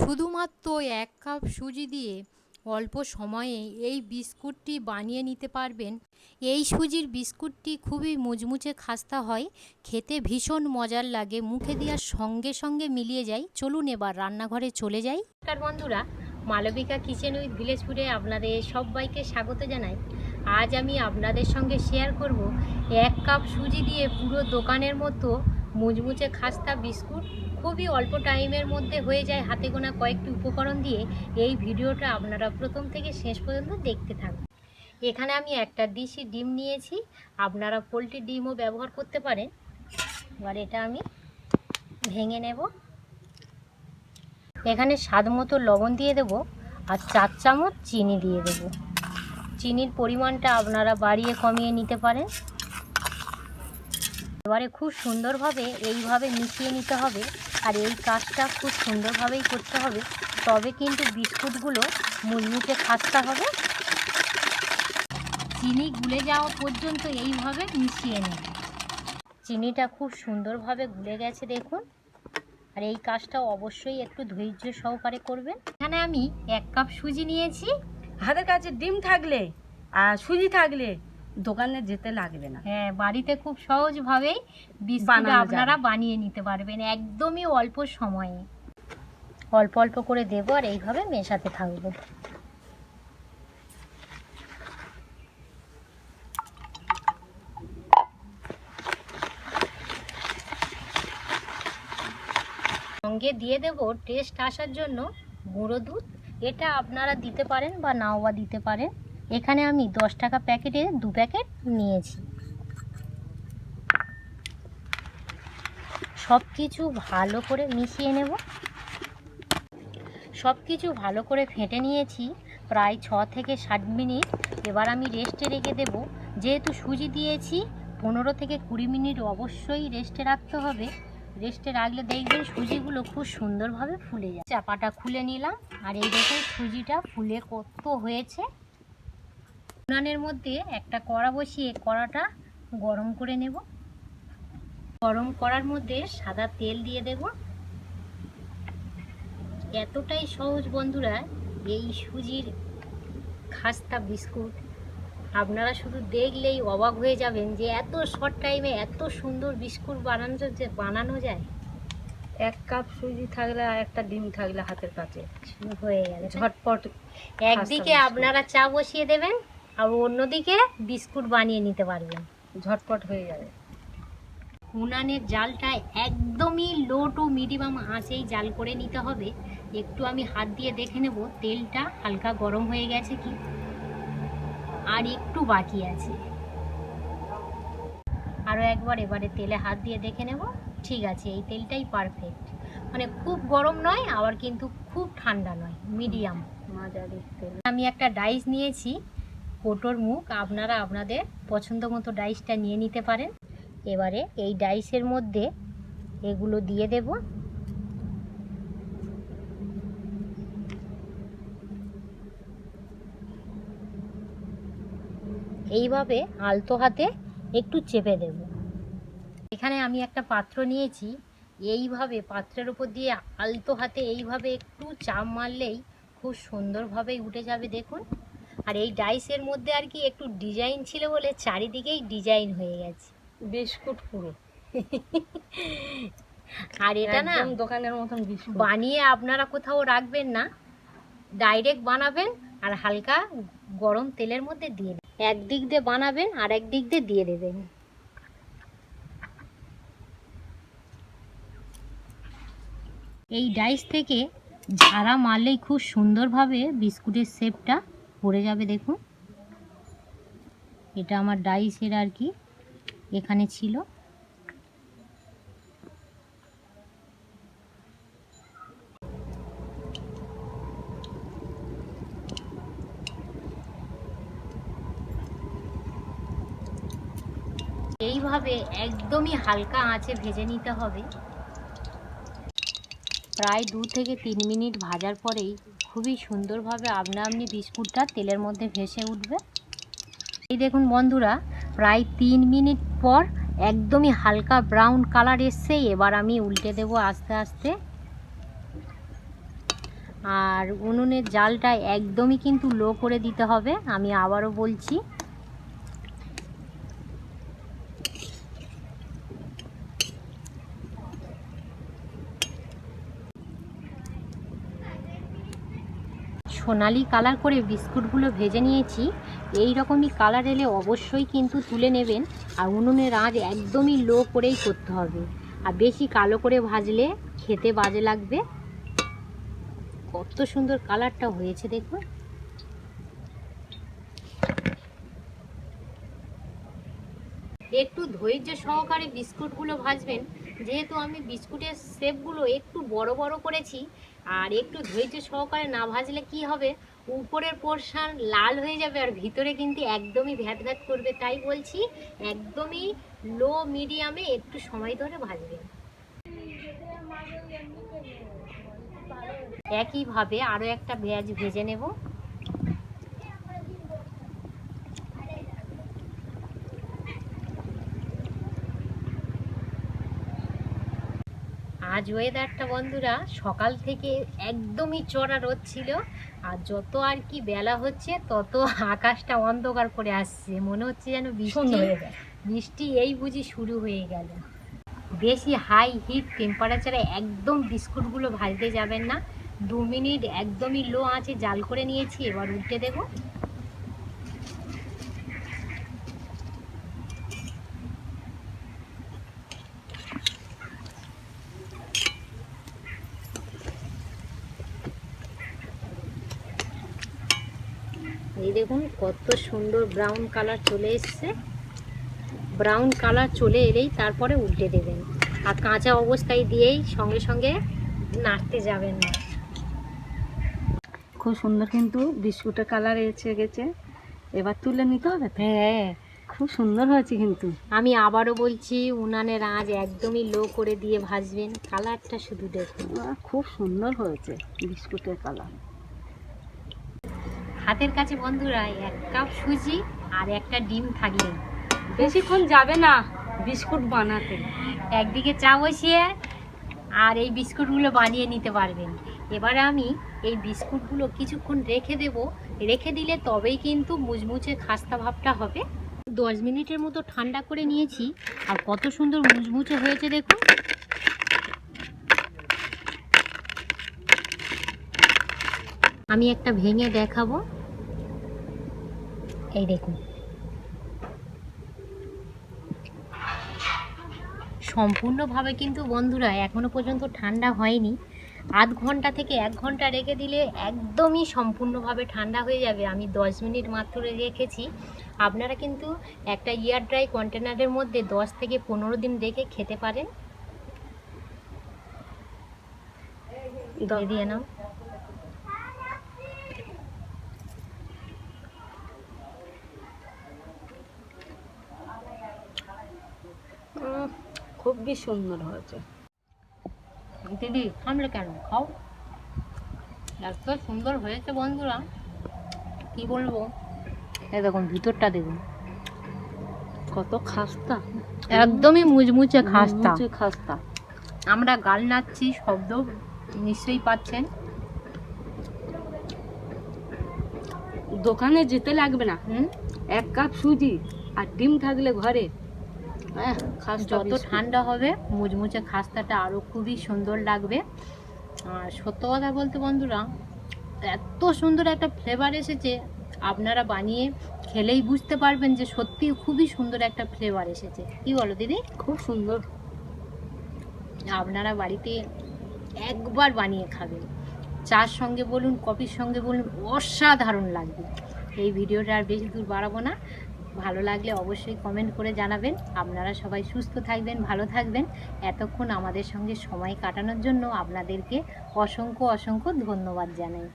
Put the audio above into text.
শুধুমাত্র এক কাপ সুজি দিয়ে অল্প সময়ে এই বিস্কুটটি বানিয়ে নিতে পারবেন। এই সুজির বিস্কুটটি খুবই মুচমুচে খাস্তা হয়, খেতে ভীষণ মজার লাগে, মুখে দেওয়ার সঙ্গে সঙ্গে মিলিয়ে যায়। চলুন এবার রান্নাঘরে চলে যাই। নমস্কার বন্ধুরা, মালবিকা কিচেন উইথ ভিলেজ ফুডে আপনাদের সবাইকে স্বাগত জানাই। আজ আমি আপনাদের সঙ্গে শেয়ার করব এক কাপ সুজি দিয়ে পুরো দোকানের মতো মুচমুচে খাস্তা বিস্কুট। খুবই অল্প টাইমের মধ্যে হয়ে যায় হাতে গোনা কয়েকটি উপকরণ দিয়ে। এই ভিডিওটা আপনারা প্রথম থেকে শেষ পর্যন্ত দেখতে থাকুন। এখানে আমি একটা ডিশি ডিম নিয়েছি। আপনারা পোলট্রি ডিমও ব্যবহার করতে পারেন। এবার এটা আমি ভেঙে নেব। এখানে স্বাদ মতো লবণ দিয়ে দেব আর চার চামচ চিনি দিয়ে দেব। চিনির পরিমাণটা আপনারা বাড়িয়ে কমিয়ে নিতে পারেন। এবারে খুব সুন্দরভাবে এইভাবে মিশিয়ে নিতে হবে আর এই কাজটা খুব সুন্দরভাবেই করতে হবে। তবে কিন্তু বিস্কুটগুলো মুচমুচে খাস্তা হবে। চিনি গুলে যাওয়া পর্যন্ত এইভাবে মিশিয়ে নেব চিনিটা খুব সুন্দরভাবে গুলে গেছে দেখুন। আর এই কাজটা অবশ্যই একটু ধৈর্য সহকারে করবেন। এখানে আমি এক কাপ সুজি নিয়েছি। হাতের কাছে ডিম থাকলে আর সুজি থাকলে দোকানে যেতে লাগবে না। হ্যাঁ বাড়িতে খুব সহজভাবেই বিস্কুট আপনারা বানিয়ে নিতে পারবেন একদমই অল্প সময়ে। অল্প অল্প করে দেবো আর এইভাবে মেশাতে থাকব। সঙ্গে দিয়ে দেব টেস্ট আসার জন্য গুঁড়ো দুধ। এটা আপনারা দিতে পারেন বা নাও বা দিতে পারেন। এখানে আমি দশ টাকা প্যাকেটে দু প্যাকেট নিয়েছি। সব কিছু ভালো করে মিশিয়ে নেব। সব কিছু ভালো করে ফেটে নিয়েছি প্রায় ছ থেকে ষাট মিনিট। এবার আমি রেস্টে রেখে দেব। যেহেতু সুজি দিয়েছি, পনেরো থেকে কুড়ি মিনিট অবশ্যই রেস্টে রাখতে হবে। রেস্টে রাখলে দেখবেন সুজিগুলো খুব সুন্দরভাবে ফুলে যায়। চাপাটা খুলে নিলাম। আর এই দেখুন সুজিটা ফুলে কত হয়েছে। উনানের মধ্যে একটা কড়া বসিয়ে কড়াটা গরম করে নেব। গরম করার মধ্যে সাদা তেল দিয়ে দেব। এতটাই সহজ বন্ধুরা এই সুজির খাস্তা বিস্কুট। আপনারা শুধু দেখলেই অবাক হয়ে যাবেন যে এত শর্ট টাইমে এত সুন্দর বিস্কুট বানানো যে বানানো যায়। এক কাপ সুজি থাকলে আর একটা ডিম থাকলে হাতের কাছে। হয়ে গেল। ঝটপট একদিকে আপনারা চা বসিয়ে দেবেন আর অন্যদিকে বিস্কুট বানিয়ে নিতে পারবেন। ঝটপট হয়ে যাবে। উনানের জালটা একদমই লো টু মিডিয়াম আঁচেই জাল করে নিতে হবে। একটু আমি হাত দিয়ে দেখে নেব তেলটা হালকা গরম হয়ে গেছে কি? আর একটু বাকি আছে। আরও একবার এবারে তেলে হাত দিয়ে দেখে নেব। ঠিক আছে এই তেলটাই পারফেক্ট মানে খুব গরম নয় আবার কিন্তু খুব ঠান্ডা নয় মিডিয়াম। মাঝারি তেল। আমি একটা ডাইস নিয়েছি। কোটোর মুখ আপনারা আপনাদের পছন্দ মতো ডাইসটা নিয়ে নিতে পারেন। এবারে এই ডাইসের মধ্যে এগুলো দিয়ে দেব। এইভাবে আলতো হাতে একটু চেপে দেব। এখানে আমি একটা পাত্র নিয়েছি। এইভাবে পাত্রের উপর দিয়ে আলতো হাতে এইভাবে একটু চাপ মারলেই খুব সুন্দরভাবেই উঠে যাবে। দেখুন আর এই ডাইসের মধ্যে আর কি একটু ডিজাইন ছিল বলে চারিদিকেই ডিজাইন হয়ে গেছে। বিস্কুট পুরো। আর এটা না দোকানের মতন বিস্কুট। বানিয়ে আপনারা কোথাও রাখবেন না ডাইরেক্ট বানাবেন আর হালকা গরম তেলের মধ্যে দিয়ে দেবেন একদিক দিয়ে বানাবেন আর একদিক দিয়ে দিয়ে দেবেন। এই ডাইস থেকে ঝাড়া মারলেই খুব সুন্দরভাবে বিস্কুটের শেপটা পড়ে যাবে দেখুন। এটা আমার ডাইসের আর কি, এখানে ছিল। এইভাবে একদমই হালকা আঁচে ভেজে নিতে হবে। প্রায় দু থেকে তিন মিনিট ভাজার পরেই খুবই সুন্দরভাবে আপনা আপনি বিস্কুটটা তেলের মধ্যে ভেসে উঠবে। এই দেখুন বন্ধুরা, প্রায় তিন মিনিট পর একদমই হালকা ব্রাউন কালার এসছে। এবার আমি উল্টে দেব আস্তে আস্তে। আর উনুনের জালটা একদমই কিন্তু লো করে দিতে হবে। আমি আবারও বলছি সোনালি কালার করে বিস্কুটগুলো ভেজে নিয়েছি। এই রকমই কালার এলে অবশ্যই কিন্তু তুলে নেবেন। আর উনুনের আঁচ একদমই লো করেই করতে হবে। আর বেশি কালো করে ভাজলে খেতে বাজে লাগবে। কত সুন্দর কালারটা হয়েছে দেখুন। একটু ধৈর্য সহকারে বিস্কুটগুলো ভাজবেন। যেহেতু আমি বিস্কুটের শেপগুলো একটু বড় বড় করেছি, আর একটু ধৈর্য সহকারে না ভাজলে কি হবে? উপরের পোর্শন লাল হয়ে যাবে আর ভিতরে কিন্তু একদমই ভ্যাত ভ্যাত করবে। তাই বলছি, একদমই লো মিডিয়ামে একটু সময় ধরে ভাজবেন। একইভাবে আরও একটা ভেজ ভেজে নেব। আজ ওয়েদারটা বন্ধুরা সকাল থেকে একদমই চড়া রোদ ছিল। আর যত আর কি বেলা হচ্ছে তত আকাশটা অন্ধকার করে আসছে। মনে হচ্ছে যেন বৃষ্টি হয়ে যায় বৃষ্টি এই বুঝি শুরু হয়ে গেল। বেশি হাই হিট টেম্পারেচারে একদম বিস্কুটগুলো ভাজতে যাবেন না। দু মিনিট একদমই লো আছে জাল করে নিয়েছি এবার উল্টে দেবো। দেখুন কত সুন্দর ব্রাউন কালার চলে এসছে। ব্রাউন কালার চলে এলেই তারপরে উল্টে দেবেন। আর কাঁচা অবস্থায় দিয়েই সঙ্গে সঙ্গে নাড়তে যাবেন না। খুব সুন্দর কিন্তু বিস্কুটের কালার এসে গেছে। এবার তুলে নিতে হবে হ্যাঁ খুব সুন্দর হয়েছে কিন্তু। আমি আবারও বলছি উনানের আঁচ একদমই লো করে দিয়ে ভাজবেন। কালারটা শুধু দেখুন। খুব সুন্দর হয়েছে বিস্কুটের কালার হাতের কাছে বন্ধুরা এক কাপ সুজি আর একটা ডিম থাকলে বেশিক্ষণ যাবে না বিস্কুট বানাতে। একদিকে চা বসিয়ে আর এই বিস্কুটগুলো বানিয়ে নিতে পারবেন। এবারে আমি এই বিস্কুটগুলো কিছুক্ষণ রেখে দেব। রেখে দিলে তবেই কিন্তু মুচমুচে খাস্তা ভাবটা হবে। দশ মিনিটের মতো ঠান্ডা করে নিয়েছি। আর কত সুন্দর মুচমুচে হয়েছে দেখুন। আমি একটা ভেঙে দেখাবো। এই দেখুন। সম্পূর্ণভাবে কিন্তু বন্ধুরা এখনও পর্যন্ত ঠান্ডা হয়নি। আধ ঘণ্টা থেকে এক ঘণ্টা রেখে দিলে একদমই সম্পূর্ণভাবে ঠান্ডা হয়ে যাবে। আমি দশ মিনিট মাত্র রেখেছি। আপনারা কিন্তু একটা ইয়ার ড্রাই কন্টেনারের মধ্যে দশ থেকে পনেরো দিন রেখে খেতে পারেন। দিয়ে নাও। খুবই সুন্দর হয়েছে। দিদি থামলে কেন? খাও। এত সুন্দর হয়েছে বন্ধুরা। কি বলব? দেখুন ভিতরটা দেখুন। কত খাস্তা। একদমই মুচমুচে খাস্তা। খাস্তা। আমরা গাল নাচ্ছি শব্দ নিশ্চয়ই পাচ্ছেন। দোকানে যেতে লাগবে না। হুম? এক কাপ সুজি আর ডিম থাকলে ঘরে। যত ঠান্ডা হবে মুচমুচে খাস্তাটা আরও খুবই সুন্দর লাগবে। আর সত্য কথা বলতে বন্ধুরা এত সুন্দর একটা ফ্লেভার এসেছে আপনারা বানিয়ে খেলেই বুঝতে পারবেন যে সত্যি খুবই সুন্দর একটা ফ্লেভার এসেছে। কি বলো দিদি? খুব সুন্দর। আপনারা বাড়িতে একবার বানিয়ে খাবেন। চার সঙ্গে বলুন কফির সঙ্গে বলুন অসাধারণ লাগবে। এই ভিডিওটা আর বেশি দূর বাড়াবো না। ভালো লাগলে অবশ্যই কমেন্ট করে জানাবেন। আপনারা সবাই সুস্থ থাকবেন, ভালো থাকবেন। এতক্ষণ আমাদের সঙ্গে সময় কাটানোর জন্য আপনাদেরকে অসংখ্য অসংখ্য ধন্যবাদ জানাই।